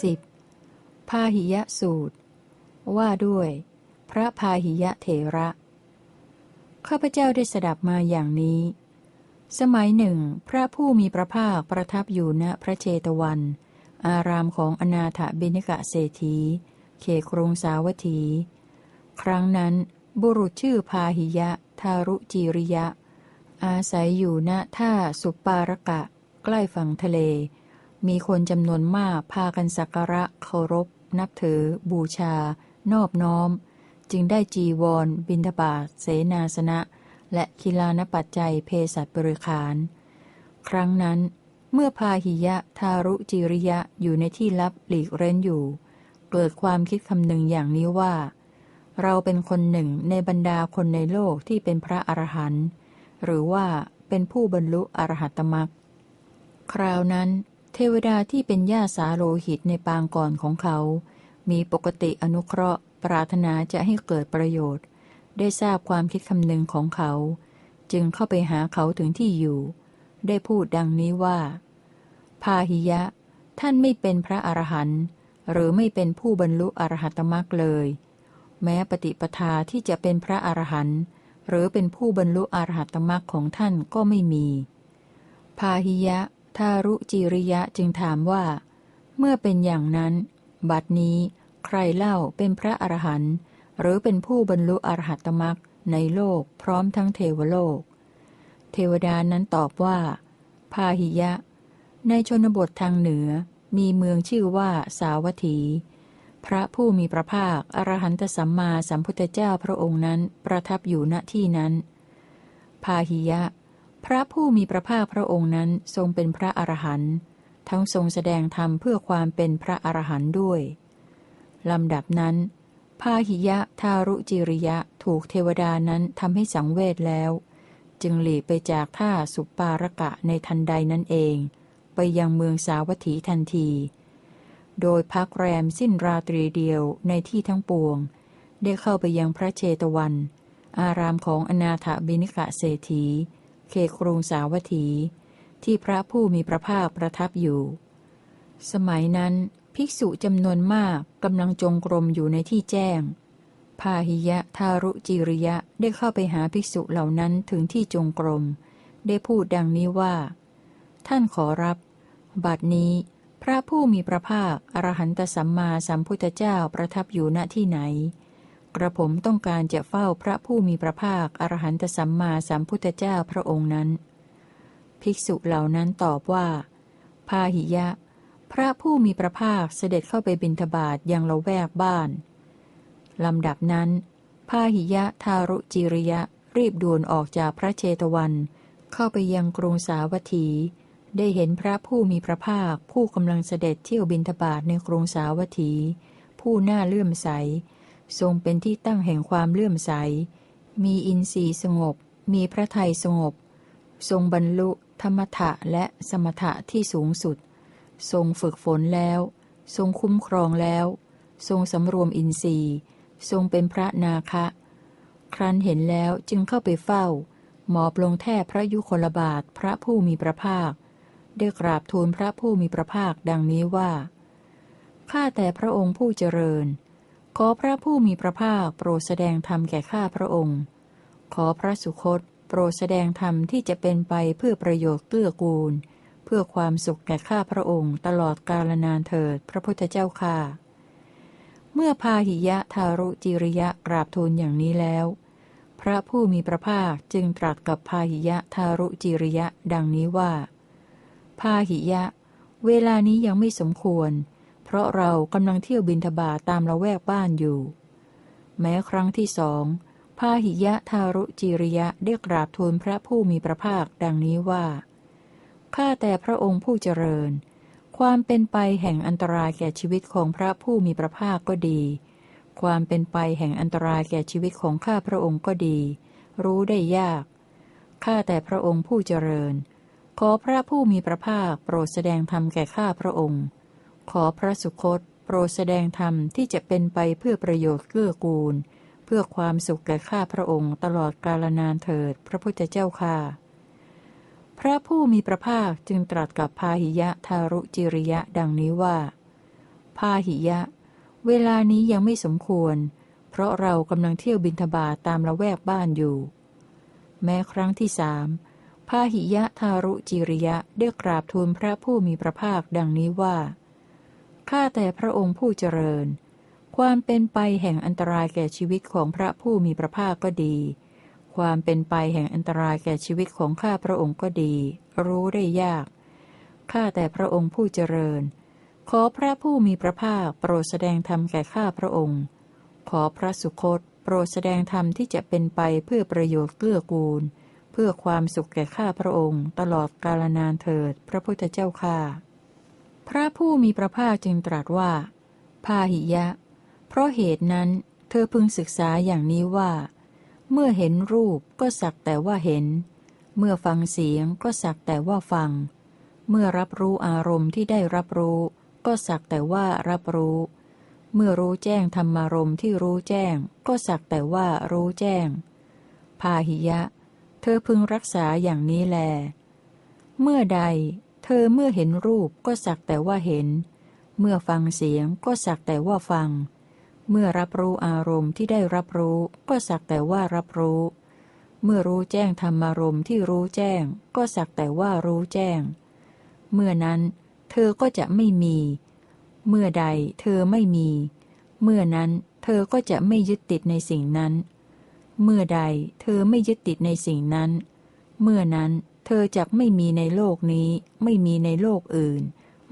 10. พาหิยะสูตร ว่าด้วย พระพาหิยะเถระ ข้าพเจ้าได้สดับมาอย่างนี้ สมัยหนึ่ง พระผู้มีพระภาคประทับอยู่ณพระเชตวัน อารามของอนาถบิณกะเศรษฐี เขครุงสาวัตถี ครั้งนั้นบุรุษชื่อพาหิยะ ทารุจีริยะ อาศัยอยู่ณท่าสุปปารกะ ใกล้ฝั่งทะเล มีคนจำนวนมากพากันสักการะเคารพ นับถือ บูชา นอบน้อม จึงได้จีวร บินทบาทเสนาสนะ และคิลานปัจจัยเพศัตบริขาร ครั้งนั้น เมื่อพาหิยะทารุจิริยะอยู่ในที่ลับหลีกเร้นอยู่ เกิดความคิดคำหนึ่งอย่างนี้ว่า เราเป็นคนหนึ่งในบรรดาคนในโลกที่เป็นพระอรหันต์หรือว่าเป็นผู้บรรลุอรหัตมรักคราวนั้น เทวดาที่เป็นญาสาโลหิตในปางก่อนของเขา มีปกติอนุเคราะห์ ปรารถนาจะให้เกิดประโยชน์ ได้ทราบความคิดคำนึงของเขา จึงเข้าไปหาเขาถึงที่อยู่ ได้พูดดังนี้ว่า พาหิยะ ท่านไม่เป็นพระอรหันต์หรือไม่เป็นผู้บรรลุอรหัตมรักเลย แม้ปฏิปทาที่จะเป็นพระอรหันต์หรือเป็นผู้บรรลุอรหัตมรักของท่านก็ไม่มี พาหิยะ ทารุจิริยะจึงถามว่า เมื่อเป็นอย่างนั้น บัดนี้ใครเล่าเป็นพระอรหันต์หรือเป็นผู้บรรลุอรหัตมรักในโลกพร้อมทั้งเทวโลก เทวดานั้นตอบว่า พาหิยะ ในชนบททางเหนือมีเมืองชื่อว่าสาวัตถี พระผู้มีพระภาค อรหันตสัมมาสัมพุทธเจ้าพระองค์นั้นประทับอยู่ณที่นั้น พาหิยะ พระผู้มีพระภาคพระองค์นั้นทรงเป็นพระอรหันต์ทั้งทรงแสดงธรรมเพื่อความเป็นพระอรหันต์ด้วยลำดับนั้น พาหิยะทารุจิริยะถูกเทวดานั้นทำให้สังเวชแล้ว จึงหลีไปจากท่าสุปารกะในทันใดนั้นเอง ไปยังเมืองสาวัตถีทันที โดยพักแรมสิ้นราตรีเดียวในที่ทั้งปวง ได้เข้าไปยังพระเชตวัน อารามของอนาถบิณิกะเศรษฐี เขครุงสาวัตถี ที่พระผู้มีพระภาคประทับอยู่ สมัยนั้นภิกษุจำนวนมากกำลังจงกรมอยู่ในที่แจ้ง พาหิยะทารุจิริยะได้เข้าไปหาภิกษุเหล่านั้นถึงที่จงกรม ได้พูดดังนี้ว่า ท่านขอรับ บัดนี้ พระผู้มีพระภาคอรหันตสัมมาสัมพุทธเจ้าประทับอยู่ณที่ไหน กระผมต้องการจะเฝ้าพระผู้มีพระภาค อรหันตสัมมาสัมพุทธเจ้าพระองค์นั้น ภิกษุเหล่านั้นตอบว่า พาหิยะ พระผู้มีพระภาคเสด็จเข้าไปบิณฑบาตยังละแวกบ้าน ลำดับนั้น พาหิยะทารุจิริยะรีบด่วนออกจากพระเชตวัน เข้าไปยังกรุงสาวัตถี ได้เห็นพระผู้มีพระภาค ผู้กำลังเสด็จเที่ยวบินทบาทในกรุงสาวัตถี ผู้น่าเลื่อมใส ทรงเป็นที่ตั้งแห่งความเลื่อมใส มีอินทรีย์สงบ มีพระทัยสงบ ทรงบรรลุธรรมถะและสมถะที่สูงสุด ทรงฝึกฝนแล้ว ทรงคุ้มครองแล้ว ทรงสำรวมอินทรีย์ ทรงเป็นพระนาคะ ครั้นเห็นแล้วจึงเข้าไปเฝ้า หมอบลงแทบพระยุคลบาทพระผู้มีพระภาค ได้กราบทูลพระผู้มีพระภาคดังนี้ว่า ข้าแต่พระองค์ผู้เจริญ ขอพระผู้มีพระภาคโปรดแสดงธรรมแก่ข้าพระองค์ ขอพระสุคตโปรดแสดงธรรมที่จะเป็นไปเพื่อประโยชน์เกื้อกูล เพื่อความสุขแก่ข้าพระองค์ตลอดกาลนานเถิดพระพุทธเจ้าค่าเมื่อพาหิยะทารุจิริยะกราบทูลอย่างนี้แล้ว พระผู้มีพระภาคจึงตรัสกับพาหิยะทารุจิริยะดังนี้ว่า พาหิยะ เวลานี้ยังไม่สมควร เพราะเรากำลังเที่ยวบินทบาทตามละแวกบ้านอยู่ แม้ครั้งที่สองพาหิยะทารุจิริยะได้กราบทูลพระผู้มีพระภาคดังนี้ว่า ข้าแต่พระองค์ผู้เจริญ ความเป็นไปแห่งอันตรายแก่ชีวิตของพระผู้มีพระภาคก็ดี ความเป็นไปแห่งอันตรายแก่ชีวิตของข้าพระองค์ก็ดี รู้ได้ยาก ข้าแต่พระองค์ผู้เจริญ ขอพระผู้มีพระภาคโปรดแสดงธรรมแก่ข้าพระองค์ ขอพระสุคต โปรดแสดงธรรมที่จะเป็นไปเพื่อประโยชน์เกื้อกูล เพื่อความสุขแก่ข้าพระองค์ตลอดกาลนานเถิด พระพุทธเจ้าค่ะ พระผู้มีพระภาคจึงตรัสกับพาหิยะทารุจิริยะดังนี้ว่า พาหิยะ เวลานี้ยังไม่สมควร เพราะเรากำลังเที่ยวบินทบาทตามละแวกบ้านอยู่ แม้ครั้งที่สามพาหิยะทารุจิริยะได้กราบทูลพระผู้มีพระภาคดังนี้ว่า ข้าแต่พระองค์ผู้เจริญ ความเป็นไปแห่งอันตรายแก่ชีวิตของพระผู้มีพระภาคก็ดี ความเป็นไปแห่งอันตรายแก่ชีวิตของข้าพระองค์ก็ดี รู้ได้ยาก ข้าแต่พระองค์ผู้เจริญ ขอพระผู้มีพระภาคโปรดแสดงธรรมแก่ข้าพระองค์ ขอพระสุคตโปรดแสดงธรรมที่จะเป็นไปเพื่อประโยชน์เกื้อกูล เพื่อความสุขแก่ข้าพระองค์ ตลอดกาลนานเถิด พระพุทธเจ้าข้า พระผู้มีพระภาคจึงตรัสว่า พาหิยะ เพราะเหตุนั้นเธอพึงศึกษาอย่างนี้ว่า เมื่อเห็นรูปก็สักแต่ว่าเห็น เมื่อฟังเสียงก็สักแต่ว่าฟัง เมื่อรับรู้อารมณ์ที่ได้รับรู้ ก็สักแต่ว่ารับรู้ เมื่อรู้แจ้งธรรมารมณ์ที่รู้แจ้ง ก็สักแต่ว่ารู้แจ้ง พาหิยะ เธอพึงรักษาอย่างนี้แล เมื่อใด เธอเมื่อเห็นรูปก็สักแต่ว่าเห็น เมื่อฟังเสียงก็สักแต่ว่าฟัง เมื่อรับรู้อารมณ์ที่ได้รับรู้ ก็สักแต่ว่ารับรู้ เมื่อรู้แจ้งธรรมารมณ์ที่รู้แจ้ง ก็สักแต่ว่ารู้แจ้ง เมื่อนั้น เธอก็จะไม่มี เมื่อใดเธอไม่มี เมื่อนั้นเธอก็จะไม่ยึดติดในสิ่งนั้น เมื่อใดเธอไม่ยึดติดในสิ่งนั้น เมื่อนั้นเธอจะไม่มีในโลกนี้ ไม่มีในโลกอื่น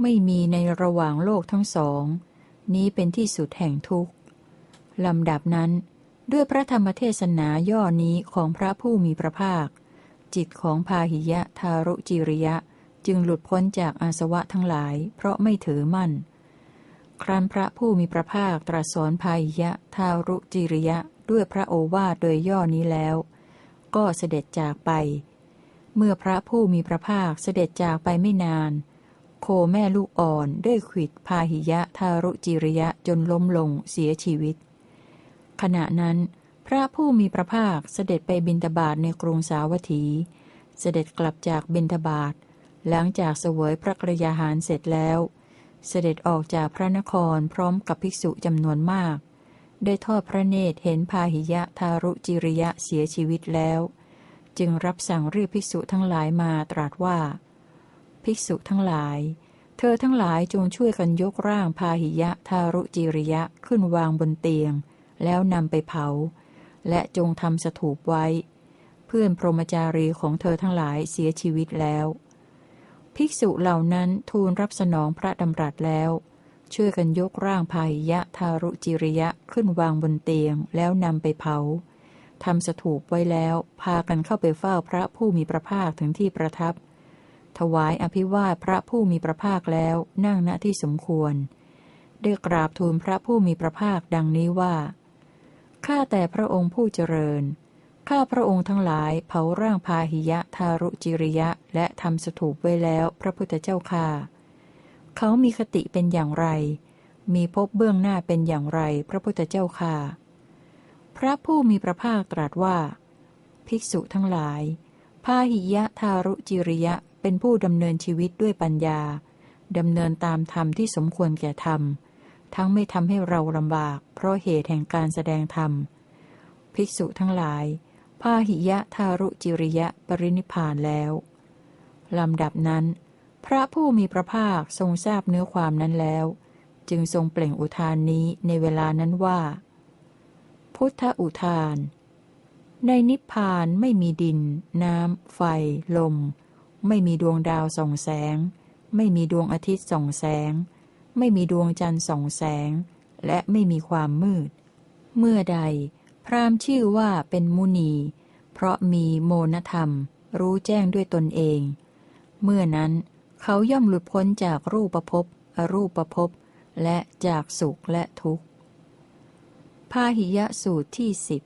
ไม่มีในระหว่างโลกทั้งสอง นี้เป็นที่สุดแห่งทุกข์ลำดับนั้น ด้วยพระธรรมเทศนาย่อนี้ของพระผู้มีพระภาค จิตของพาหิยะทารุจิริยะจึงหลุดพ้นจากอาสวะทั้งหลาย เพราะไม่ถือมั่น ครั้นพระผู้มีพระภาคตรัสสอนพาหิยะทารุจิริยะด้วยพระโอวาทโดยย่อนี้แล้ว ก็เสด็จจากไป เมื่อพระผู้มีพระภาคเสด็จจากไปไม่นาน โคแม่ลูกอ่อนได้ขิดพาหิยะทารุจิริยะจนล้มลงเสียชีวิต ขณะนั้น พระผู้มีพระภาคเสด็จไปบินทบาทในกรุงสาวัตถี เสด็จกลับจากบินทบาทหลังจากเสวยพระกรยาหารเสร็จแล้ว เสด็จออกจากพระนครพร้อมกับภิกษุจำนวนมาก ได้ทอดพระเนตรเห็นพาหิยะทารุจิริยะเสียชีวิตแล้ว จึงรับสั่งเรียกภิกษุทั้งหลายมาตรัสว่า ภิกษุทั้งหลาย เธอทั้งหลายจงช่วยกันยกร่างพาหิยะทารุจิริยะขึ้นวางบนเตียง แล้วนำไปเผา และจงทำสถูปไว้ เพื่อนพรหมจารีของเธอทั้งหลายเสียชีวิตแล้ว ภิกษุเหล่านั้นทูลรับสนองพระดำรัสแล้ว ช่วยกันยกร่างพาหิยะทารุจิริยะขึ้นวางบนเตียงแล้วนำไปเผา ทำสถูปไว้แล้ว พากันเข้าไปเฝ้าพระผู้มีพระภาคถึงที่ประทับ ถวายอภิวาทพระผู้มีพระภาคแล้วนั่งณที่สมควร ได้กราบทูลพระผู้มีพระภาคดังนี้ว่า ข้าแต่พระองค์ผู้เจริญ ข้าพระองค์ทั้งหลายเผาร่างพาหิยะทารุจิริยะ และทำสถูปไว้แล้วพระพุทธเจ้าค่าเขามีคติเป็นอย่างไร มีภพเบื้องหน้าเป็นอย่างไรพระพุทธเจ้าค่า ระผู้มีพระภาคตรัสว่า ภิกษุทั้งหลาย พาหิยะทารุจิริยะเป็นผู้ดำเนินชีวิตด้วยปัญญาดำเนินตามธรรมที่สมควรแก่ธรรม ทั้งไม่ทำให้เราลำบาก เพราะเหตุแห่งการแสดงธรรม ภิกษุทั้งหลาย พาหิยะทารุจิริยะปรินิพานแล้วลำดับนั้น พระผู้มีพระภาคทรงทราบเนื้อความนั้นแล้ว จึงทรงเปล่งอุทานนี้ในเวลานั้นว่า พุทธอุทาน ในนิพพานไม่มีดิน น้ำ ไฟ ลม ไม่มีดวงดาวส่องแสง ไม่มีดวงอาทิตย์ส่องแสง ไม่มีดวงจันทร์ส่องแสง และไม่มีความมืด เมื่อใด พรามชื่อว่าเป็นมุนี เพราะมีโมนธรรม รู้แจ้งด้วยตนเอง เมื่อนั้นเขาย่อมหลุดพ้นจากรูปภพอรูปภพและจากสุขและทุกข์ พาหิยะสูตรที่สิบ